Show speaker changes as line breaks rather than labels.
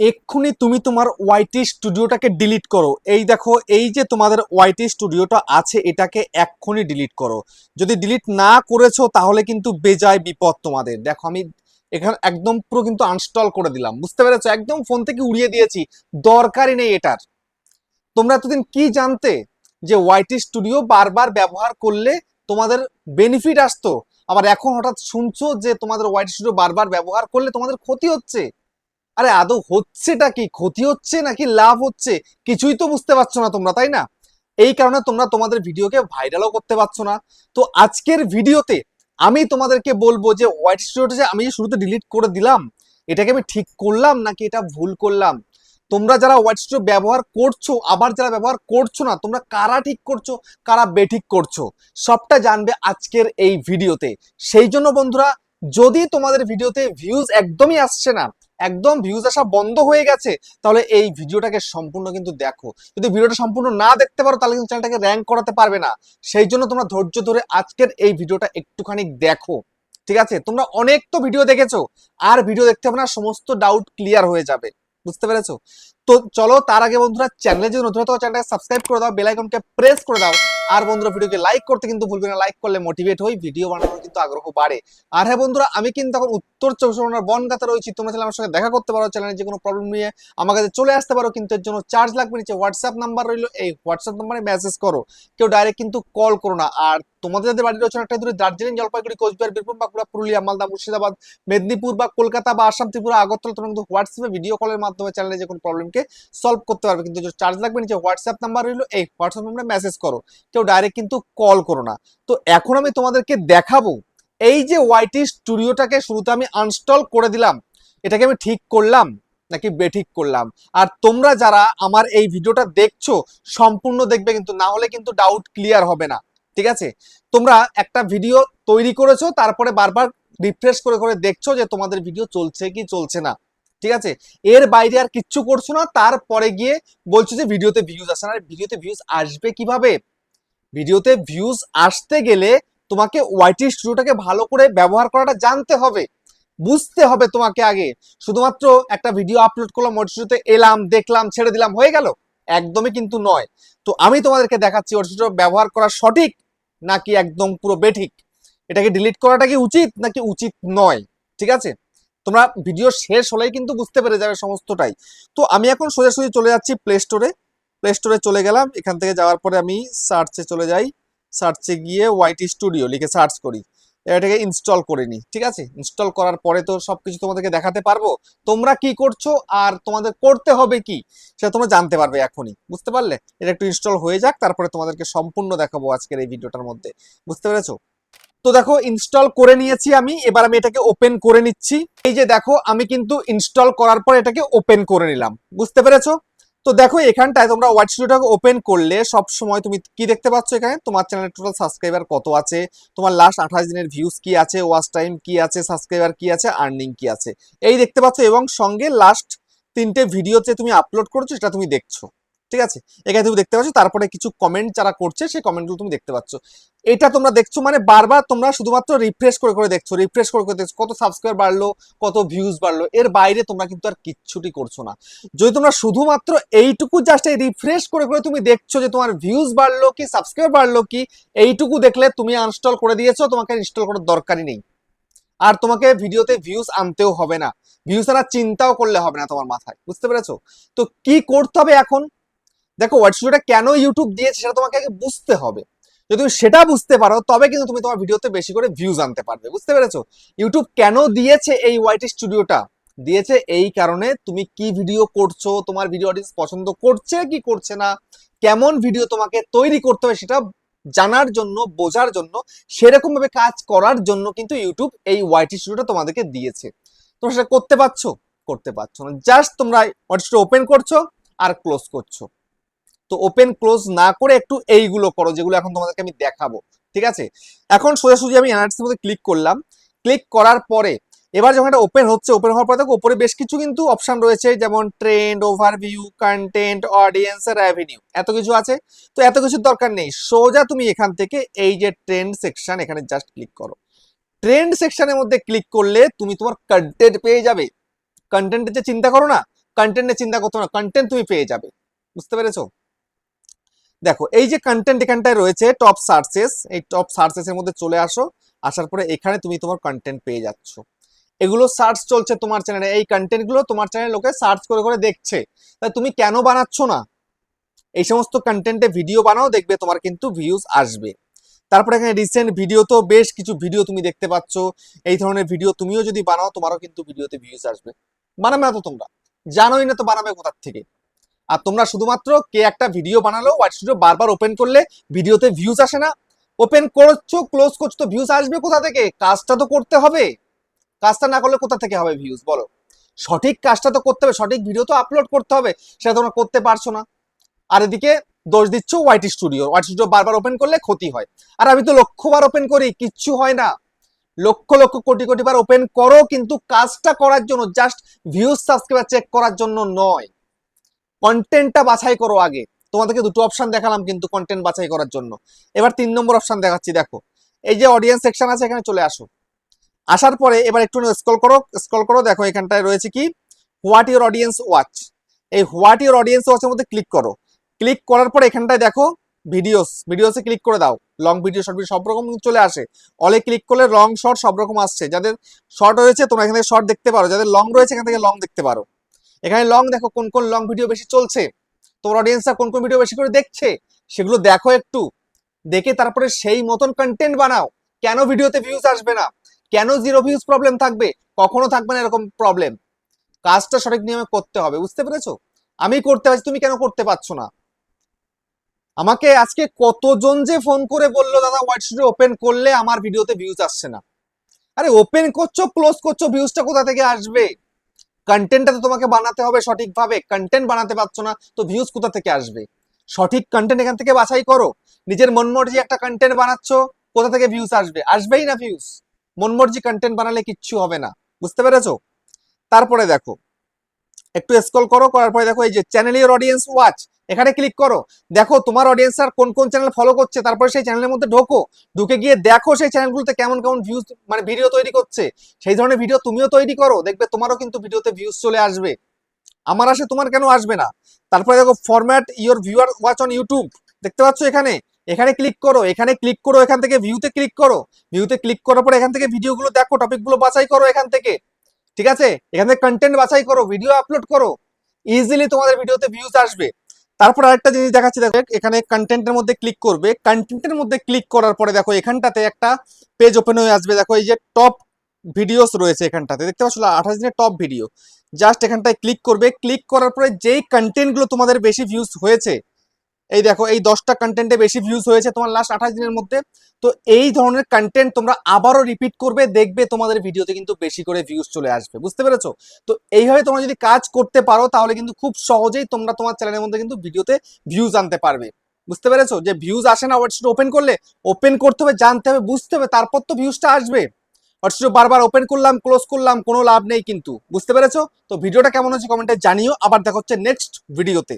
এক্ষুনি তুমি তোমার ওয়াইটি স্টুডিওটাকে ডিলিট করো। এই দেখো, এই যে তোমাদের ওয়াইটি স্টুডিওটা আছে, এটাকে এক্ষুনি ডিলিট করো। যদি ডিলিট না করেছ, তাহলে কিন্তু বেজায় বিপদ তোমাদের। দেখো, আমি এখানে, একদম পুরো কিন্তু আনস্টল করে দিলাম। বুঝতে পেরেছ? একদম ফোন থেকে উড়িয়ে দিয়েছি। দরকারই নেই এটার। তোমরা এতদিন কি জানতে যে ওয়াইটি স্টুডিও বারবার ব্যবহার করলে তোমাদের বেনিফিট আসতো? আবার এখন হঠাৎ শুনছো যে তোমাদের ওয়াইটি স্টুডিও বারবার ব্যবহার করলে তোমাদের ক্ষতি হচ্ছে? আরে আদৌ হচ্ছেটা কি? ক্ষতি হচ্ছে নাকি লাভ হচ্ছে? কিছুই তো বুঝতে পারছ না তোমরা, তাই না? এই কারণে তোমরা তোমাদের ভিডিওকে ভাইরালও করতে পারছ না। তো আজকের ভিডিওতে আমি তোমাদেরকে বলব যে হোয়াইট স্টুডিওটা যে আমি শুরুতে ডিলিট করে দিলাম, এটাকে আমি ঠিক করলাম নাকি এটা ভুল করলাম? তোমরা যারা হোয়াইট স্টুডিও ব্যবহার করছ, আবার যারা ব্যবহার করছ না, তোমরা কারা ঠিক করছ, কারা বেঠিক করছ, সবটা জানবে আজকের এই ভিডিওতে। সেই জন্য বন্ধুরা, যদি তোমাদের ভিডিওতে ভিউজ একদমই আসছে না একদম ভিউজ আসা বন্ধ হয়ে গেছে, তাহলে এই ভিডিওটাকে সম্পূর্ণ কিন্তু দেখো। যদি ভিডিওটা সম্পূর্ণ না দেখতে পারো, তাহলে কিন্তু চ্যানেলটাকে র্যাঙ্ক করাতে পারবে না। সেই জন্য তোমরা ধৈর্য ধরে আজকের এই ভিডিওটা একটুখানি দেখো। ঠিক আছে? তোমরা অনেক তো ভিডিও দেখেছ, আর ভিডিও দেখতে হবে না, সমস্ত ডাউট ক্লিয়ার হয়ে যাবে। বুঝতে পেরেছ? তো চলো, তার আগে বন্ধুরা চ্যানেলে যদি নতুন হতো চ্যানেলটাকে সাবস্ক্রাইব করে দাও বেল আইকনকে প্রেস করে দাও আর বন্ধুরা ভিডিওকে লাইক করতে কিন্তু ভুলবে না লাইক করলে মোটিভেট হই ভিডিও বানানোর কিন্তু আগ্রহ বাড়ে। আর হ্যাঁ বন্ধুরা, আমি কিন্তু এখন উত্তর চব্বিশ পরগনার বনগাতে রয়েছি। তোমরা চাইলে আমার সঙ্গে দেখা করতে পারো চ্যানেলে যে কোনো প্রবলেম নিয়ে আমার কাছে চলে আসতে পারো, কিন্তু এর জন্য চার্জ লাগবে নিচে হোয়াটসঅ্যাপ নাম্বার রইল, এই হোয়াটসঅ্যাপ নাম্বারে মেসেজ করো। কেউ ডাইরেক্ট কিন্তু কল করো না। আর তোমাদের যাদের বাড়ি রয়েছে একটা দূরে, দার্জিলিং, জলপাইগুড়ি, কোচবিহার, বীরভূম বাঁকুড়া পুরুলিয়া, মালদা, মুর্শিদাবাদ, মেদিনীপুর বা কলকাতা বা আসাম, ত্রিপুরা, আগরতলা তোমরা কিন্তু হোয়াটসঅ্যাপে ভিডিও কলের মাধ্যমে চ্যানেলে যে কোনো প্রবলেমকে সলভ করতে পারবে। কিন্তু চার্জ লাগবে নিচে হোয়াটসঅ্যাপ নাম্বার রইল, এই হোয়াটসঅ্যাপ নাম্বারে মেসেজ করো। কেউ ডাইরেক্ট কিন্তু কল করো না। তো এখন আমি তোমাদেরকে দেখাবো, এই যে ওয়াইটি স্টুডিওটাকে শুরুতে আমি আনস্টল করে দিলাম, এটাকে আমি ঠিক করলাম নাকি বেঠিক করলাম? আর তোমরা যারা আমার এই ভিডিওটা দেখছ, সম্পূর্ণ দেখবে কিন্তু, না হলে কিন্তু ডাউট ক্লিয়ার হবে না। ঠিক আছে? তোমরা একটা ভিডিও তৈরি করেছ, তারপরে বারবার রিফ্রেশ করে করে দেখছ যে তোমাদের ভিডিও চলছে কি চলছে না। ঠিক আছে? এর বাইরে আর কিচ্ছু করছ না, তারপরে গিয়ে বলছো যে ভিডিওতে ভিউজ আসে না। ভিডিওতে ভিউজ আসবে কীভাবে? ভিডিওতে ভিউজ আসতে গেলে তোমাকে ওয়াইটি স্টুডিওটাকে ভালো করে ব্যবহার করাটা জানতে হবে। বুঝতে হবে তোমাকে আগে। শুধুমাত্র একটা ভিডিও আপলোড করলাম ওয়াইটি স্টুডিওতে এলাম, দেখলাম, ছেড়ে দিলাম, হয়ে গেল? একদমই কিন্তু নয়। তো আমি তোমাদেরকে দেখাচ্ছি ওয়াইটি স্টুডিও ব্যবহার করা সঠিক নাকি একদম পুরো বেঠিক? এটাকে ডিলিট করাটা কি উচিত নাকি উচিত নয়? ঠিক আছে? তোমরা ভিডিও শেষ হলেই কিন্তু বুঝতে পেরে যাবে সমস্তটাই। তো আমি এখন সোজাসুজি চলে যাচ্ছি প্লে স্টোরে প্লে স্টোরে চলে গেলাম। এখান থেকে যাওয়ার পরে আমি সার্চে চলে যাই। সার্চে গিয়ে ওয়াইটি স্টুডিও লিখে সার্চ করি। এটাকে ইনস্টল করে নিই, ঠিক আছে? ইনস্টল করার পরে তো সবকিছু তোমাদেরকে দেখাতে পারব। তোমরা কি করছ আর তোমাদের করতে হবে কি, সেটা তোমরা জানতে পারবে এখনই, বুঝতে পারলে? এটা একটু ইনস্টল হয়ে যাক, তারপরে তোমাদেরকে সম্পূর্ণ দেখাবো আজকের এই ভিডিওটার মধ্যে, বুঝতে পেরেছ? তো দেখো ইনস্টল করে নিয়েছি আমি, এবার আমি এটাকে ওপেন করে নিচ্ছি। এই যে দেখো, আমি কিন্তু ইনস্টল করার পর এটাকে ওপেন করে নিলাম, বুঝতে পেরেছ? তো দেখো, এখানটায় তোমরা হোয়াইট স্টুডিওটাকে ওপেন করলে সব সময় তুমি কি দেখতে পাচ্ছ এখানে? তোমার চ্যানেলের টোটাল সাবস্ক্রাইবার কত আছে? তোমার লাস্ট আঠাশ দিনের ভিউজ কি আছে? ওয়াচ টাইম কি আছে? সাবস্ক্রাইবার কি আছে? আর্নিং কি আছে? এই দেখতে পাচ্ছ এবং সঙ্গে লাস্ট তিনটে ভিডিওতে তুমি আপলোড করছ, সেটা তুমি দেখছ। ঠিক আছে? এখানে তুমি দেখতে পাচ্ছ, তারপরে কিছু কমেন্ট যারা করছে, সেই কমেন্টগুলো তুমি দেখতে পাচ্ছ। এটা তোমরা দেখছ মানে বারবার তোমরা শুধুমাত্র রিফ্রেশ করে করে দেখছ রিফ্রেশ করে করে দেখছ, কত সাবস্ক্রাইব বাড়লো, কত ভিউজ বাড়লো, এর বাইরে তোমরা কিন্তু আর কিচ্ছুটি করছ না। যদি তোমরা শুধুমাত্র এইটুকু জাস্ট এই রিফ্রেশ করে করে তুমি দেখছ যে তোমার ভিউজ বাড়লো কি সাবস্ক্রাইব বাড়লো কি, এইটুকু দেখলে তুমি আনস্টল করে দিয়েছ, তোমাকে ইনস্টল করার দরকারই নেই। আর তোমাকে ভিডিওতে ভিউজ আনতেও হবে না। ভিউজ আনার চিন্তাও করলে হবে না তোমার মাথায়। বুঝতে পেরেছ? তো কি করতে হবে এখন? দেখো হোয়াইট স্টুডিওটা কেন ইউটিউব দিয়েছে সেটা তোমাকে আগে বুঝতে হবে। যদি তুমি সেটা বুঝতে পারো, তবে কিন্তু তুমি তোমার ভিডিওতে বেশি করে ভিউজ আনতে পারবে, বুঝতে পেরেছ? ইউটিউব কেন দিয়েছে এই হোয়াইট স্টুডিওটা দিয়েছে এই কারণে তুমি কি ভিডিও করছ, তোমার ভিডিও অডিয়েন্স পছন্দ করছে কি করছে না, কেমন ভিডিও তোমাকে তৈরি করতে হবে সেটা জানার জন্য, বোঝার জন্য সেরকম ভাবে কাজ করার জন্য কিন্তু ইউটিউব এই ওয়াইটি স্টুডিওটা তোমাদেরকে দিয়েছে। তোমরা সেটা করতে পারছ? করতে পারছ না। জাস্ট তোমরা ওয়াইটি স্টুডিও ওপেন করছ আর ক্লোজ করছ। তো ওপেন ক্লোজ না করে একটু এইগুলো করো যেগুলো এখন তোমাদেরকে আমি দেখাবো, ঠিক আছে? এখন সোজাসুজি আমি অ্যানালিসিসের মধ্যে ক্লিক করলাম। ক্লিক করার পরে, এবার যখন এটা ওপেন হচ্ছে ওপেন হওয়ার পরে দেখো উপরে বেশ কিছু কিন্তু অপশন রয়েছে, যেমন trend overview content audience revenue এত কিছু আছে। তো এত কিছুর দরকার নেই, সোজা তুমি এখান থেকে এই যে ট্রেন্ড সেকশন এখানে জাস্ট ক্লিক করো। ট্রেন্ড সেকশনের মধ্যে ক্লিক করলে তুমি তোমার কন্টেন্ট পেয়ে যাবে। কন্টেন্টের যে চিন্তা করো না কন্টেন্টের চিন্তা করতে না কন্টেন্ট তুমি পেয়ে যাবে। বুঝতে পেরেছ? দেখো, এই যে কন্টেন্ট এখানটায় রয়েছে টপ সার্চেস এই টপ সার্চেস এর মধ্যে চলে আসো, আসার পরে এখানে তুমি তোমার কন্টেন্ট পেয়ে যাচ্ছ। এগুলো সার্চ চলছে তোমার চ্যানেলে এই কন্টেন্টগুলো তোমার চ্যানেলে লোকে সার্চ করে করে দেখছে। তাই তুমি কেন বানাচ্ছ না? এই সমস্ত কন্টেন্টে ভিডিও বানাও, দেখবে তোমার কিন্তু ভিউজ আসবে। তারপরে এখানে রিসেন্ট ভিডিও তো বেশ কিছু ভিডিও তুমি দেখতে পাচ্ছ। এই ধরনের ভিডিও তুমিও যদি বানাও, তোমারও কিন্তু ভিডিওতে ভিউজ আসবে। বানাবে না তো তোমরা? জানোই না তো বানাবে কোথার থেকে। আর তোমরা শুধুমাত্র কে একটা ভিডিও বানালো হোয়াইট স্টুডিও বারবার ওপেন করলে ভিডিওতে ভিউজ আসে না। ওপেন করছ ক্লোজ করছ, তো ভিউজ আসবে কোথা থেকে? কাজটা তো করতে হবে। কাজটা না করলে কোথা থেকে হবে ভিউজ বলো? সঠিক কাজটা তো করতে হবে, সঠিক ভিডিও তো আপলোড করতে হবে, সেটা তোমরা করতে পারছ না। আর এদিকে দোষ দিচ্ছ হোয়াইট স্টুডিও হোয়াইট স্টুডিও বারবার ওপেন করলে ক্ষতি হয়। আর আমি তো লক্ষবার ওপেন করি, কিচ্ছু হয় না। লক্ষ লক্ষ কোটি কোটি বার ওপেন করো, কিন্তু কাজটা করার জন্য জাস্ট ভিউজ সাবস্ক্রাইবার চেক করার জন্য নয়। কন্টেন্টটা বাছাই করো আগে। তোমাদেরকে দুটো অপশন দেখালাম কিন্তু কন্টেন্ট বাছাই করার জন্য। এবার তিন নম্বর অপশন দেখাচ্ছি, দেখো। এই যে অডিয়েন্স সেকশন আছে, এখানে চলে আসো। আসার পরে এবার একটু স্ক্রল করো স্ক্রল করো, দেখো এখানটায় রয়েছে কি? হোয়াট ইউর অডিয়েন্স ওয়াচ এই হোয়াট ইউর অডিয়েন্স ওয়াচের মধ্যে ক্লিক করো। ক্লিক করার পরে এখানটায় দেখো ভিডিওস ভিডিওসে ক্লিক করে দাও। লং ভিডিও শর্ট ভিডিও সব রকম চলে আসে। অলে ক্লিক করলে লং শর্ট সব রকম আসছে। যাদের শর্ট রয়েছে, তোমরা এখান শর্ট দেখতে পারো। যাদের লং রয়েছে, এখান থেকে লং দেখতে পারো। এখানে লং দেখো কোন কোন লং ভিডিও বেশি চলছে। তোমার অডিয়েন্সরা কোন কোন ভিডিও বেশি করে দেখছে? সেগুলো দেখো একটু। দেখে তারপরে সেই মতন কন্টেন্ট বানাও। কেন ভিডিওতে ভিউজ আসবে না? কেন জিরো ভিউজ প্রবলেম থাকবে? কখনো থাকবে না এরকম প্রবলেম কাজটা সঠিক নিয়মে করতে হবে, বুঝতে পেরেছ? আমি করতে পারছি, তুমি কেন করতে পারছ না? আমাকে আজকে কতজন যে ফোন করে বলল, দাদা হোয়াইট স্টুডিও ওপেন করলে আমার ভিডিওতে ভিউজ আসছে না? আরে ওপেন করছ ক্লোজ করছ ভিউজটা কোথা থেকে আসবে? কন্টেন্টটা তো তোমাকে বানাতে হবে সঠিকভাবে। কন্টেন্ট বানাতে পারছ না, তো ভিউজ কোথা থেকে আসবে? সঠিক কন্টেন্ট এখান থেকে বাছাই করো। নিজের মনমর্জি একটা কন্টেন্ট বানাচ্ছো, কোথা থেকে ভিউজ আসবে? আসবেই না ভিউজ মনমর্জি কন্টেন্ট বানালে কিচ্ছু হবে না। বুঝতে পেরেছ? তারপরে দেখো একটু স্ক্রল করো, করার পরে দেখো এই যে চ্যানেল ইউর অডিয়েন্স ওয়াচ এখানে ক্লিক করো। দেখো তোমার অডিয়েন্স আর কোন কোন চ্যানেল ফলো করছে, তারপরে সেই চ্যানেলের মধ্যে ঢোকো। ঢুকে গিয়ে দেখো সেই চ্যানেলগুলোতে কেমন কেমন ভিউজ মানে ভিডিও তৈরি করছে। সেই ধরনের ভিডিও তুমিও তৈরি করো, দেখবে তোমারও কিন্তু ভিডিওতে ভিউজ চলে আসবে। আমার আসে তোমার কেন আসবে না? তারপরে দেখো format your viewer watch on YouTube দেখতে পাচ্ছ এখানে? এখানে ক্লিক করো, এখানে ক্লিক করো, এখান থেকে ভিউতে ক্লিক করো। ভিউতে ক্লিক করার পরে এখান থেকে ভিডিওগুলো দেখো টপিকগুলো বাছাই করো এখান থেকে। ঠিক আছে? এখান কন্টেন্ট বাছাই করো ভিডিও আপলোড করো ইজিলি তোমাদের ভিডিওতে ভিউজ আসবে। তারপর আরেকটা জিনিস দেখাচ্ছি, দেখো, এখানে কন্টেন্টের মধ্যে ক্লিক করবে। কন্টেন্টের মধ্যে ক্লিক করার পরে দেখো, এখানটাতে একটা পেজ ওপেন হয়ে আসবে। দেখো, এই যে টপ ভিডিওস রয়েছে এখানটাতে। দেখতে পাচ্ছ, আঠাশ দিনের টপ ভিডিও জাস্ট এখানটায় ক্লিক করবে। ক্লিক করার পরে যেই কন্টেন্টগুলো তোমাদের বেশি ভিউজ হয়েছে এই দেখো, এই দশটা কন্টেন্টে বেশি ভিউজ হয়েছে তোমার লাস্ট আঠাশ দিনের মধ্যে। তো এই ধরনের কন্টেন্ট তোমরা আবারও রিপিট করবে, দেখবে তোমাদের ভিডিওতে কিন্তু বেশি করে ভিউজ চলে আসবে। বুঝতে পেরেছ? তো এইভাবে তোমরা যদি কাজ করতে পারো, তাহলে কিন্তু খুব সহজেই তোমরা তোমার চ্যানেলের মধ্যে কিন্তু ভিডিওতে ভিউজ আনতে পারবে। বুঝতে পেরেছ? যে ভিউজ আসে না হোয়াটসঅ্যাপ ওপেন করলে? ওপেন করতে হবে, জানতে হবে, বুঝতে হবে, তারপর তো ভিউজটা আসবে। হোয়াটসঅ্যাপ বারবার ওপেন করলাম ক্লোজ করলাম, কোনো লাভ নেই কিন্তু। বুঝতে পেরেছ? তো ভিডিওটা কেমন হচ্ছে কমেন্টে জানিও। আবার দেখা হচ্ছে নেক্সট ভিডিওতে